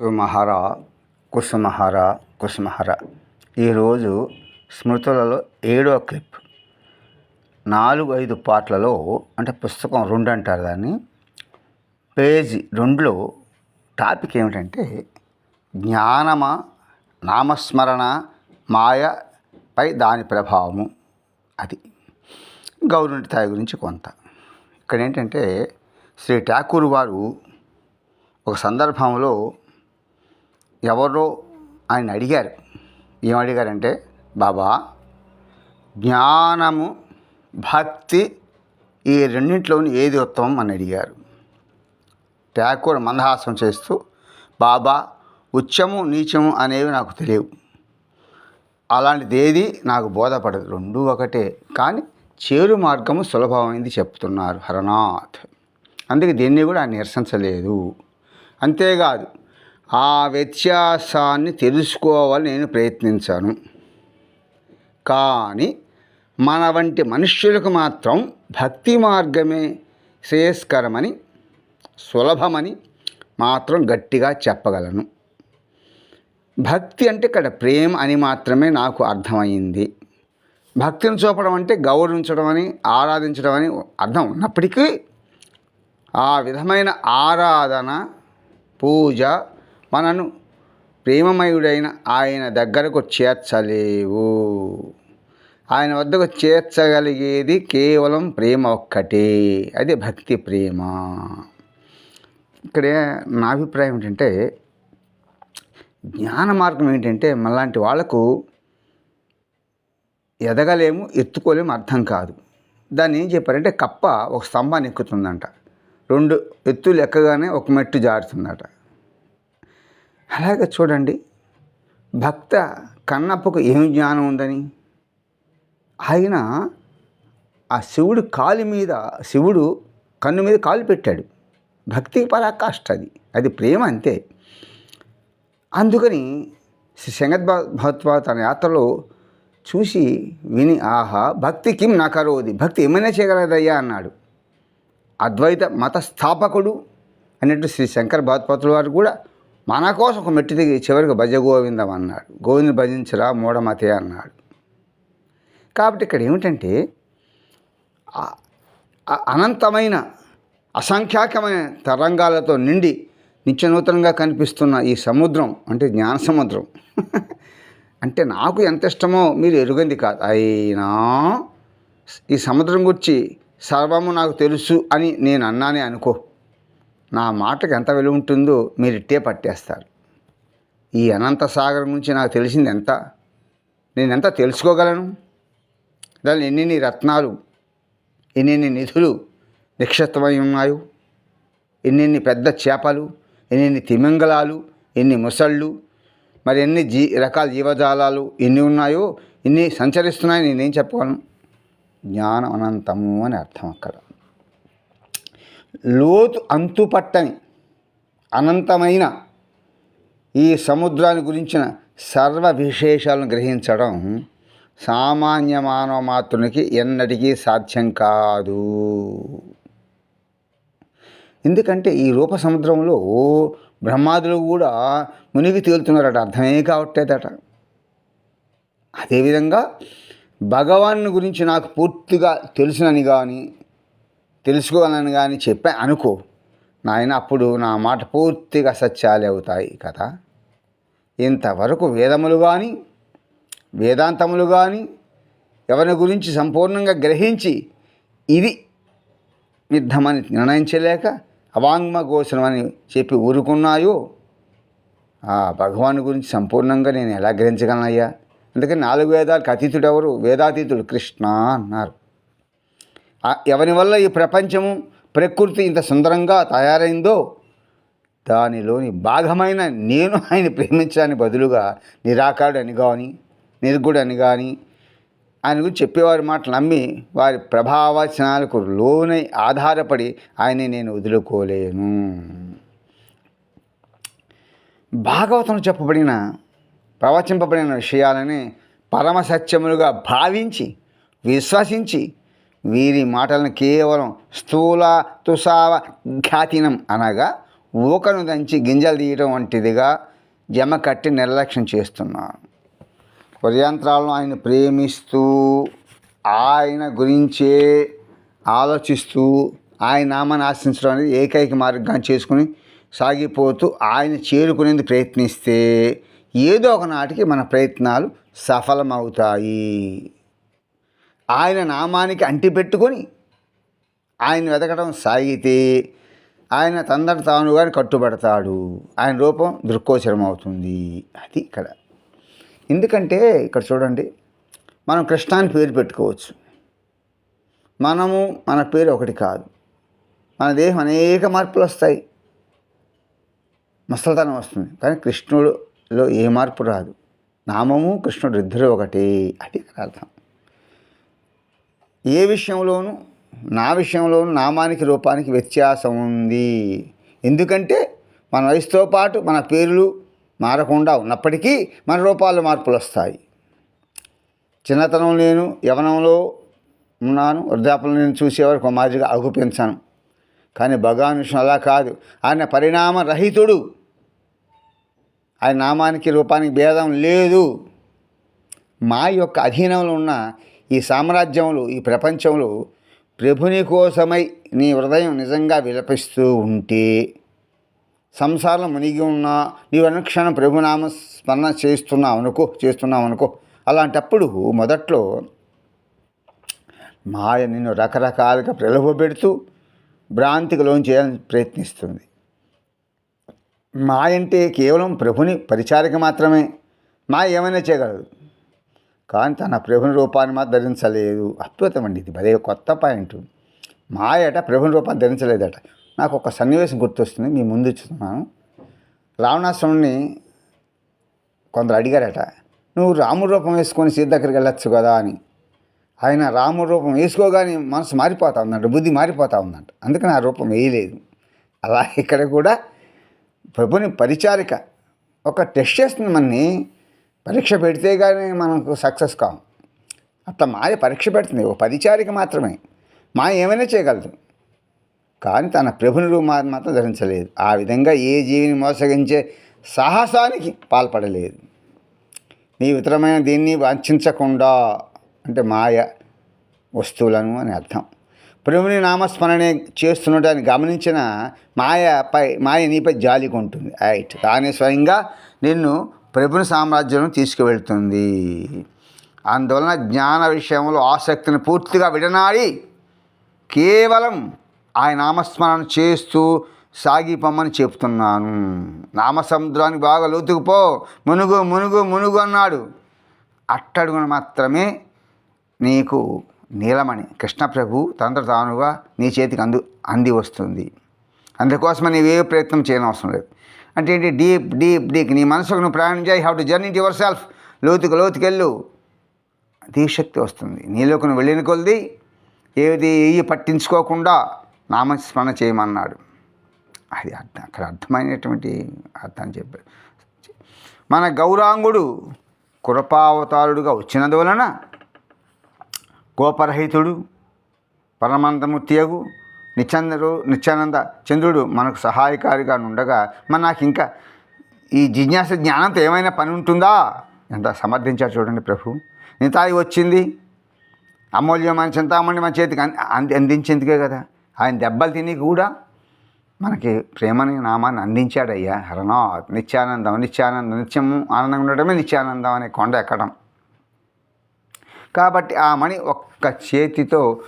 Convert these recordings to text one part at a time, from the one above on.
కుసుమహర కుసుమహర. కుసుమహర ఈరోజు స్మృతులలో ఏడో క్లిప్. నాలుగు ఐదు పాటలలో అంటే పుస్తకం రెండు అంటారు దాన్ని. పేజీ రెండులో టాపిక్ ఏమిటంటే జ్ఞానమా నామస్మరణ మాయపై దాని ప్రభావము. అది గౌరవ తాయి గురించి కొంత. ఇక్కడ ఏంటంటే శ్రీ ఠాకూర్ వారు ఒక సందర్భంలో ఎవరో ఆయన అడిగారు. ఏమడిగారంటే బాబా జ్ఞానము భక్తి ఈ రెండింటిలోని ఏది ఉత్తమం? అని అడిగారు. ఠాకూర్ మందహాసం చేస్తూ బాబా ఉచ్చము నీచము అనేవి నాకు తెలియవు. అలాంటిది ఏది నాకు బోధపడదు. రెండు ఒకటే. కానీ చేరు మార్గము సులభమైంది చెప్తున్నారు హరనాథ్. అందుకే దీన్ని కూడా ఆయన నిరసించలేదు. అంతేకాదు ఆ వ్యత్యాసాన్ని తెలుసుకోవాలని నేను ప్రయత్నించాను. కానీ మన వంటి మనుష్యులకు మాత్రం భక్తి మార్గమే శ్రేయస్కరమని సులభమని మాత్రం గట్టిగా చెప్పగలను. భక్తి అంటే ఇక్కడ ప్రేమ అని మాత్రమే నాకు అర్థమైంది. భక్తిని చూపడం అంటే గౌరవించడం అని ఆరాధించడం అని అర్థం ఉన్నప్పటికీ ఆ విధమైన ఆరాధన పూజ మనను ప్రేమమయుడైన ఆయన దగ్గరకు చేర్చలేవు. ఆయన వద్దకు చేర్చగలిగేది కేవలం ప్రేమ ఒక్కటే. అది భక్తి ప్రేమ. ఇక్కడ నా అభిప్రాయం ఏంటంటే జ్ఞాన మార్గం ఏంటంటే మనలాంటి వాళ్ళకు ఎదగలేము ఎత్తుకోలేము అర్థం కాదు. దాన్ని ఏం చెప్పారంటే కప్ప ఒక స్తంభాన్ని ఎక్కుతుందంట. రెండు ఎత్తులు ఎక్కగానే ఒక మెట్టు జారుతుందట. అలాగే చూడండి భక్త కన్నప్పకు ఏమి జ్ఞానం ఉందని? ఆయన ఆ శివుడు కాలు మీద శివుడు కన్ను మీద కాలు పెట్టాడు. భక్తి పరాకాష్ట అది అది ప్రేమ అంతే. అందుకని శ్రీ శంగత్ భగవత్వా తన యాత్రలో చూసి విని ఆహా భక్తి కిం నకరోది భక్తి ఏమైనా చేయగలదయ్యా అన్నాడు. అద్వైత మత స్థాపకుడు అన్నట్టు శ్రీ శంకర్ భగవత్పాతుల వారు కూడా మన కోసం ఒక మెట్టు దిగి చివరికి భజ గోవిందం అన్నాడు. గోవిందని భజించరా మూఢమతే అన్నాడు. కాబట్టి ఇక్కడ ఏమిటంటే అనంతమైన అసంఖ్యాకమైన తరంగాలతో నిండి నిత్యనూతనంగా కనిపిస్తున్న ఈ సముద్రం అంటే జ్ఞాన సముద్రం అంటే నాకు ఎంత ఇష్టమో మీరు ఎరుగంది కాదు. అయినా ఈ సముద్రం గురించి సర్వము నాకు తెలుసు అని నేను అన్నానే అనుకో. నా మాటకు ఎంత విలువ ఉంటుందో మీరు ఇట్టే పట్టేస్తారు. ఈ అనంత సాగరం గురించి నాకు తెలిసింది ఎంత? నేను ఎంత తెలుసుకోగలను? దాని ఎన్నెన్ని రత్నాలు ఎన్నెన్ని నిధులు నిక్షిప్తమై ఉన్నాయో ఎన్నెన్ని పెద్ద చేపలు ఎన్నెన్ని తిమింగలాలు ఎన్ని ముసళ్ళు మరి ఎన్ని జీ రకాల జీవజాలాలు ఎన్ని ఉన్నాయో ఎన్ని సంచరిస్తున్నాయో నేనేం చెప్పగలను? జ్ఞానం అనంతము అని అర్థం అక్కడ. లోతు అంతుపట్టని అనంతమైన ఈ సముద్రాన్ని గురించిన సర్వ విశేషాలను గ్రహించడం సామాన్య మానవ మాత్రునికి ఎన్నటికీ సాధ్యం కాదు. ఎందుకంటే ఈ రూప సముద్రంలో బ్రహ్మాదులు కూడా మునిగి తేలుతున్నారట. అర్థమే కావట్లేదట. అదేవిధంగా భగవాన్ గురించి నాకు పూర్తిగా తెలుసునని కానీ తెలుసుకోవాలని కానీ చెప్పా అనుకో. నాయన అప్పుడు నా మాట పూర్తిగా సత్యాలే అవుతాయి కదా. ఇంతవరకు వేదములు కానీ వేదాంతములు కానీ ఎవరి గురించి సంపూర్ణంగా గ్రహించి ఇది యుద్ధమని నిర్ణయించలేక అవాంగ్మ ఘోషణం అని చెప్పి ఊరుకున్నాయో ఆ భగవాన్ గురించి సంపూర్ణంగా నేను ఎలా గ్రహించగలనయ్యా? అందుకని నాలుగు వేదాలకు అతీతుడు ఎవరు వేదాతీతుడు కృష్ణ అన్నారు. ఎవరి వల్ల ఈ ప్రపంచము ప్రకృతి ఇంత సుందరంగా తయారైందో దానిలోని భాగమైన నేను ఆయన ప్రేమించడానికి బదులుగా నిరాకారుడు అని కానీ నిర్గుడు అని కానీ ఆయన గురించి చెప్పేవారి మాటలు నమ్మి వారి ప్రభావచనాలకు లోనై ఆధారపడి ఆయన్ని నేను వదులుకోలేను. భాగవతం చెప్పబడిన ప్రవచింపబడిన విషయాలని పరమ సత్యములుగా భావించి విశ్వసించి వీరి మాటలను కేవలం స్థూల తుసావ ఖ్యాతినం అనగా ఊకను దంచి గింజలు తీయటం వంటిదిగా జమ కట్టి నిర్లక్ష్యం చేస్తున్నాను పర్యంత్రాలను ఆయన ప్రేమిస్తూ ఆయన గురించే ఆలోచిస్తూ ఆయన నామాన్ని ఆశించడం అనేది ఏకైక మార్గాన్ని చేసుకుని సాగిపోతూ ఆయన చేరుకునేందుకు ప్రయత్నిస్తే ఏదో ఒక నాటికి మన ప్రయత్నాలు సఫలమవుతాయి. ఆయన నామానికి అంటిపెట్టుకొని ఆయన వెతకడం సాగితే ఆయన తందట తానుగా కట్టుబడతాడు. ఆయన రూపం దృక్కోచరం అవుతుంది. అది ఇక్కడ. ఎందుకంటే ఇక్కడ చూడండి మనం కృష్ణ అని పేరు పెట్టుకోవచ్చు. మనము మన పేరు ఒకటి కాదు. మన దేహం అనేక మార్పులు వస్తాయి. మసలతనం వస్తుంది. కానీ కృష్ణుడులో ఏ మార్పు రాదు. నామము కృష్ణుడు ఇద్దరు ఒకటి. అది అర్థం. ఏ విషయంలోనూ నా విషయంలోనూ నామానికి రూపానికి వ్యత్యాసం ఉంది. ఎందుకంటే మన వయసుతో పాటు మన పేర్లు మారకుండా ఉన్నప్పటికీ మన రూపాల్లో మార్పులు వస్తాయి. చిన్నతనం నేను యవనంలో ఉన్నాను వృద్ధాపంలో నేను చూసేవారు ఒక మాదిరిగా అగు పెంచాను. కానీ భగవాన్ అలా కాదు. ఆయన పరిణామ రహితుడు ఆయన నామానికి రూపానికి భేదం లేదు. మా యొక్క అధీనంలో ఉన్న ఈ సామ్రాజ్యములు ఈ ప్రపంచంలో ప్రభుని కోసమై నీ హృదయం నిజంగా విలపిస్తూ ఉంటే సంసారంలో మునిగి ఉన్నా నీవు అనుక్షణం ప్రభునామ స్మరణ చేస్తున్నావు అనుకో చేస్తున్నావు అనుకో. అలాంటప్పుడు మొదట్లో మాయ నిన్ను రకరకాలుగా ప్రలోభపెడుతూ భ్రాంతికి లోన్ చేయాలని ప్రయత్నిస్తుంది. మాయ అంటే కేవలం ప్రభుని పరిచారిక మాత్రమే. మాయ ఏమైనా చేయగలదు. కానీ తన ప్రభుని రూపాన్ని మాత్రం ధరించలేదు. అద్భుతం అండి ఇది. భలే కొత్త పాయింట్. మాయట ప్రభుని రూపాన్ని ధరించలేదట. నాకు ఒక సన్నివేశం గుర్తొస్తుంది. మీ ముందు ఇస్తున్నాను రావణాసురుణ్ణి కొందరు అడిగారట నువ్వు రాముడి రూపం వేసుకొని సీత దగ్గరికి వెళ్ళొచ్చు కదా అని. ఆయన రాముడి రూపం వేసుకోగానే మనసు మారిపోతా ఉందంట బుద్ధి మారిపోతా ఉందంట. అందుకని ఆ రూపం వేయలేదు. అలా ఇక్కడ కూడా ప్రభుని పరిచారిక ఒక టెస్ట్ చేస్తుంది మనని. పరీక్ష పెడితే కానీ మనకు సక్సెస్ కాం అట్లా మాయ పరీక్ష పెడుతుంది ఓ పరిచారిక మాత్రమే. మాయ ఏమైనా చేయగలదు. కానీ తన ప్రభుని రూపాన్ని మాత్రం ధరించలేదు. ఆ విధంగా ఏ జీవిని మోసగించే సాహసానికి పాల్పడలేదు. నీ ఇతరమైన దీన్ని వాంఛించకుండా అంటే మాయ వస్తువులను అని అర్థం. ప్రభుని నామస్మరణే చేస్తుండటాన్ని గమనించిన మాయపై మాయ నీపై జాలి కొంటుంది. రైట్. తానే స్వయంగా నిన్ను ప్రభుని సామ్రాజ్యం తీసుకువెళ్తుంది. అందువలన జ్ఞాన విషయంలో ఆసక్తిని పూర్తిగా విడనాడి కేవలం ఆయన నామస్మరణ చేస్తూ సాగిపోమని చెప్తున్నాను. నామసముద్రానికి బాగా లోతుకుపో మునుగు మునుగు మునుగు అన్నాడు. అట్టడుగున మాత్రమే నీకు నీలమణి కృష్ణప్రభు తంత్ర తానుగా నీ చేతికి అందు అంది వస్తుంది. అందుకోసమే నీవే ప్రయత్నం చేయనవసరం లేదు. అంటే ఏంటి? Deep deep deep. నీ మనసుకు నువ్వు ప్రయాణం చేయి. How to journey to your self లోతుకు లోతుకెళ్ళు. శక్తి వస్తుంది. నీలోకి నువ్వు వెళ్ళిన కొలది ఏది ఏవి పట్టించుకోకుండా నామస్మరణ చేయమన్నాడు. అది అర్థం అక్కడ అర్థమైనటువంటి అర్థం చెప్పాడు. మన గౌరాంగుడు కృపావతారుడుగా వచ్చినందువలన గోపరహితుడు పరమానందమూర్తియగు నిత్యందరు నిత్యానంద చంద్రుడు మనకు సహాయకారిగా ఉండగా మరి నాకు ఇంకా ఈ జిజ్ఞాస జ్ఞానంతో ఏమైనా పని ఉంటుందా? ఎంత సమర్థించారు చూడండి ప్రభు. నితాయి వచ్చింది. అమూల్యమైన చింతామణి మన చేతికి అంది- అందించేందుకే కదా. ఆయన దెబ్బలు తిని కూడా మనకి ప్రేమని నామాన్ని అందించాడయ్యా. హరణో నిత్యానందం నిత్యానందం నిత్యము ఆనందంగా ఉండటమే నిత్యానందం అనే కొండ ఎక్కడం. కాబట్టి ఆ మణి ఒక్క చేతితో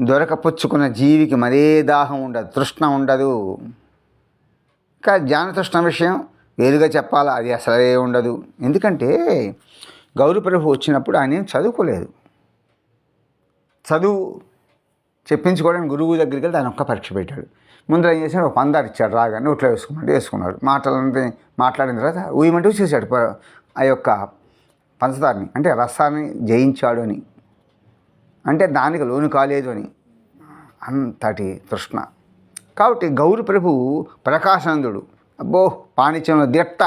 దొరకపుచ్చుకున్న జీవికి మరే దాహం ఉండదు తృష్ణ ఉండదు. ఇంకా జ్ఞానతృష్ణ విషయం వేరుగా చెప్పాలా? అది అసలే ఉండదు. ఎందుకంటే గౌరీ ప్రభు వచ్చినప్పుడు ఆయన చదువుకోలేదు. చదువు చెప్పించుకోవడానికి గురువు దగ్గరికి వెళ్ళి ఆయన ఒక్క పరీక్ష పెట్టాడు. ముందర ఏం చేశాడు? ఒక పందారు ఇచ్చాడు రాగానే నోట్లో వేసుకున్నాడు వేసుకున్నాడు. మాటలంటే మాట్లాడిన తర్వాత ఊయమంటూ చేశాడు. ఆ యొక్క పంచదారిని అంటే రసాన్ని జయించాడు అని. అంటే దానికి లోను కాలేదు అని. అంతటి తృష్ణ. కాబట్టి గౌరి ప్రభు ప్రకాశానందుడు. అబ్బో పాండిత్యంలో దిట్ట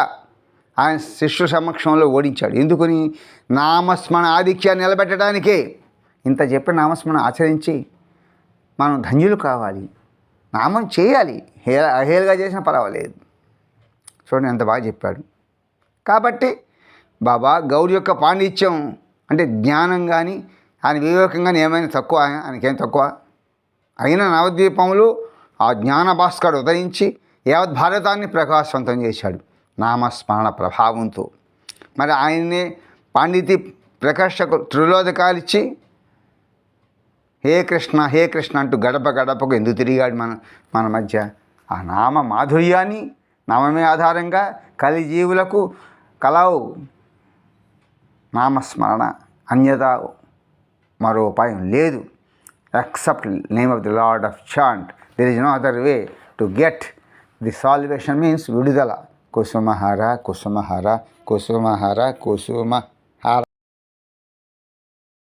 ఆయన శిష్యు సమక్షంలో ఓడించాడు. ఎందుకని? నామస్మరణ ఆధిక్యాన్ని నిలబెట్టడానికే. ఇంత చెప్పిన నామస్మరణ ఆచరించి మనం ధన్యులు కావాలి. నామం చేయాలి. హేళ అహేలుగా చేసినా పర్వాలేదు. చూడండి ఎంత బాగా చెప్పాడు. కాబట్టి బాబా గౌరి యొక్క పాండిత్యం అంటే జ్ఞానం కానీ ఆయన వివేకంగా ఏమైనా తక్కువ ఆయనకేం తక్కువ? అయిన నవద్వీపములు ఆ జ్ఞాన భాస్కరుడు ఉదయించి యావత్ భారతాన్ని ప్రకాశవంతం చేశాడు. నామస్మరణ ప్రభావంతో. మరి ఆయన్నే పాండితి ప్రకర్షకు త్రిలోదకాలిచ్చి హే కృష్ణ హే కృష్ణ అంటూ గడప గడపకు ఎందుకు తిరిగాడు మన మన మధ్య? ఆ నామ మాధుర్యాన్ని నామమే ఆధారంగా కలిజీవులకు కలవు. నామస్మరణ అన్యత మరో ఉపాయం లేదు. Except name of the lord of chant there is no other way to get the salvation means విడుదల. కుసుమహార కుసుమహార కుసుమహార కుసుమ